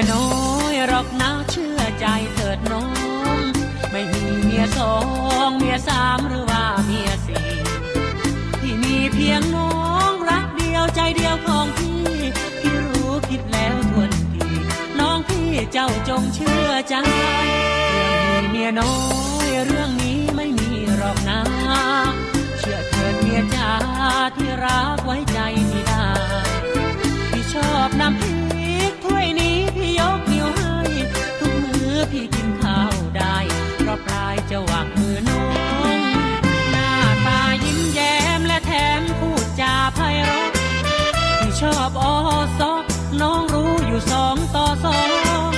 ียน้อยรอกนะเชื่อใจเถิดน้อง ไม่มีเมียสองเมียสามหรือว่าเมียสี่ที่มีเพียงน้องรักเดียวใจเดียวของพี่พี่รู้คิดแล้วทวนทีน้องพี่เจ้าจงเชื่อใจเรื่องมีเมียน้อยเรื่องนี้ไม่มีรอกนะเชื่อเถิดเมียจ้าที่รักไว้ใจพี่ได้พี่ชอบน้ำพี่ จะหวักมือน้องหน้าตายิ้มแย้มและแถมพูดจาไพเราะที่ชอบอซอน้องรู้อยู่สองต่อสอง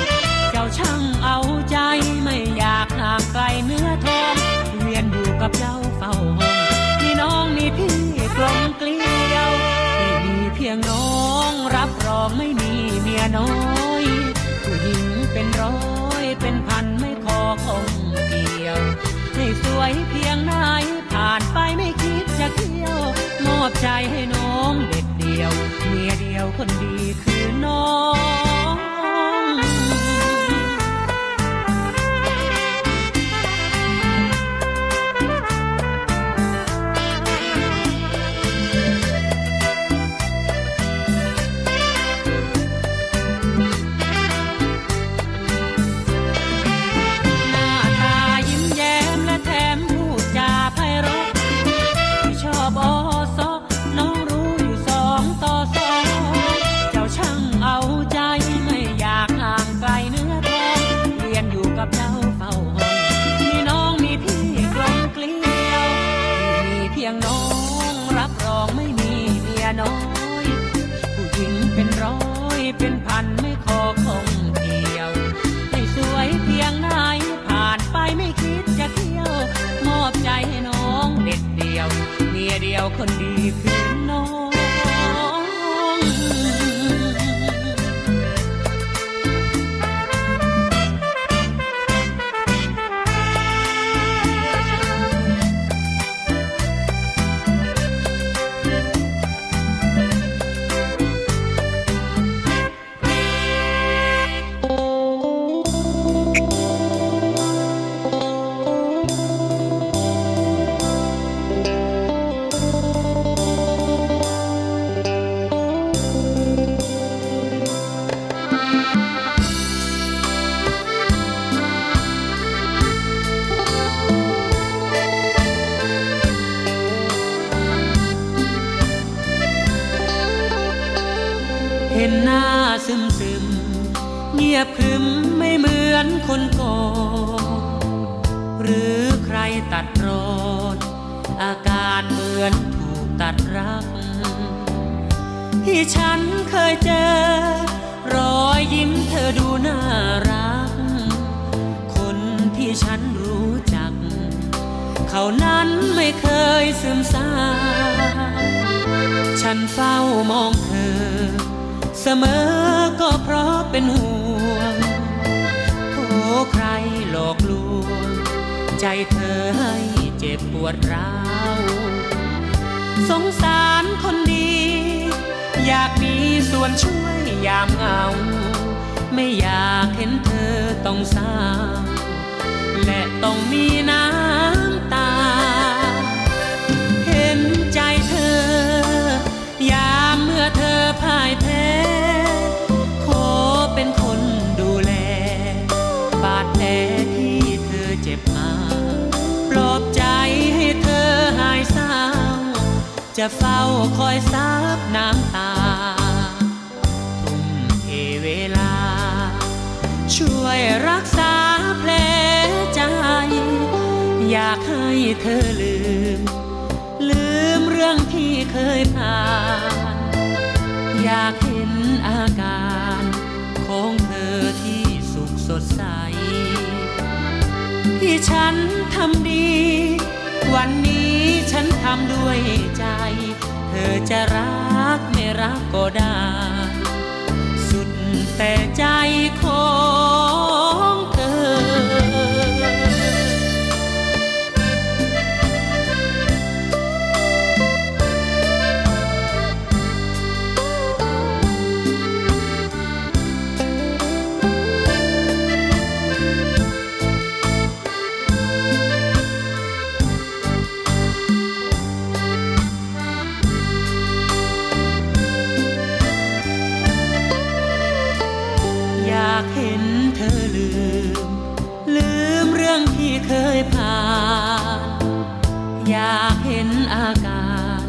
เจ้าช่างเอาใจไม่อยากห่างไกลเนื้อทองเวียนอยู่กับเจ้าเฝ้าห้องพี่น้องมีพี่กลมเกลียวที่มีเพียงน้องรับรองไม่มีเมียน้อย ผู้หญิงเป็นร้อยเป็นพันไม่ขอคงเกี่ยวให้สวยเพียงไหนผ่านไปไม่คิดจะเที่ยว มอบใจให้น้องเด็ดเดียวเมียเดียวคนดีคือน้อง คนดีคือน้อง ห็นหน้าซึมซึม เงียบครึมไม่เหมือนคนก่อนหรือใครตัดรอนอาการเหมือนถูกตัดรัก ที่ฉันเคยเจอ รอยยิ้มเธอดูน่ารัก คนที่ฉันรู้จัก เขานั้นไม่เคยซึมซาฉัน เสมอก็เพราะเป็นห่วงโทใครหลอกลวง ใจเธอให้เจ็บปวดร้าว สงสารคนดี อยากมีส่วนช่วยยามเหงา ไม่อยากเห็นเธอต้องเศร้าและต้องมีน้ำ จะเฝ้าคอยซับน้ำตา ทุ่มเทเวลา ช่วยรักษาแผลใจ อยากให้เธอลืม ลืมเรื่องที่เคยผ่าน อยากเห็นอาการของเธอที่สุขสดใส ที่ฉันทำดี วันนี้ฉันทำด้วยใจ เธอจะรักไม่รักก็ได้ากเห็นเธอลืม ลืมเรื่องที่เคยผ่าน อยากเห็นอาการ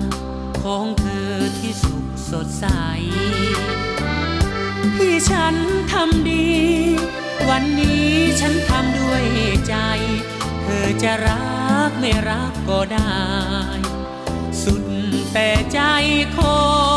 ของเธอที่สุขสดใส ที่ฉันทำดี วันนี้ฉันทำด้วยใจ เธอจะรักไม่รักก็ได้ สุดแต่ใจคน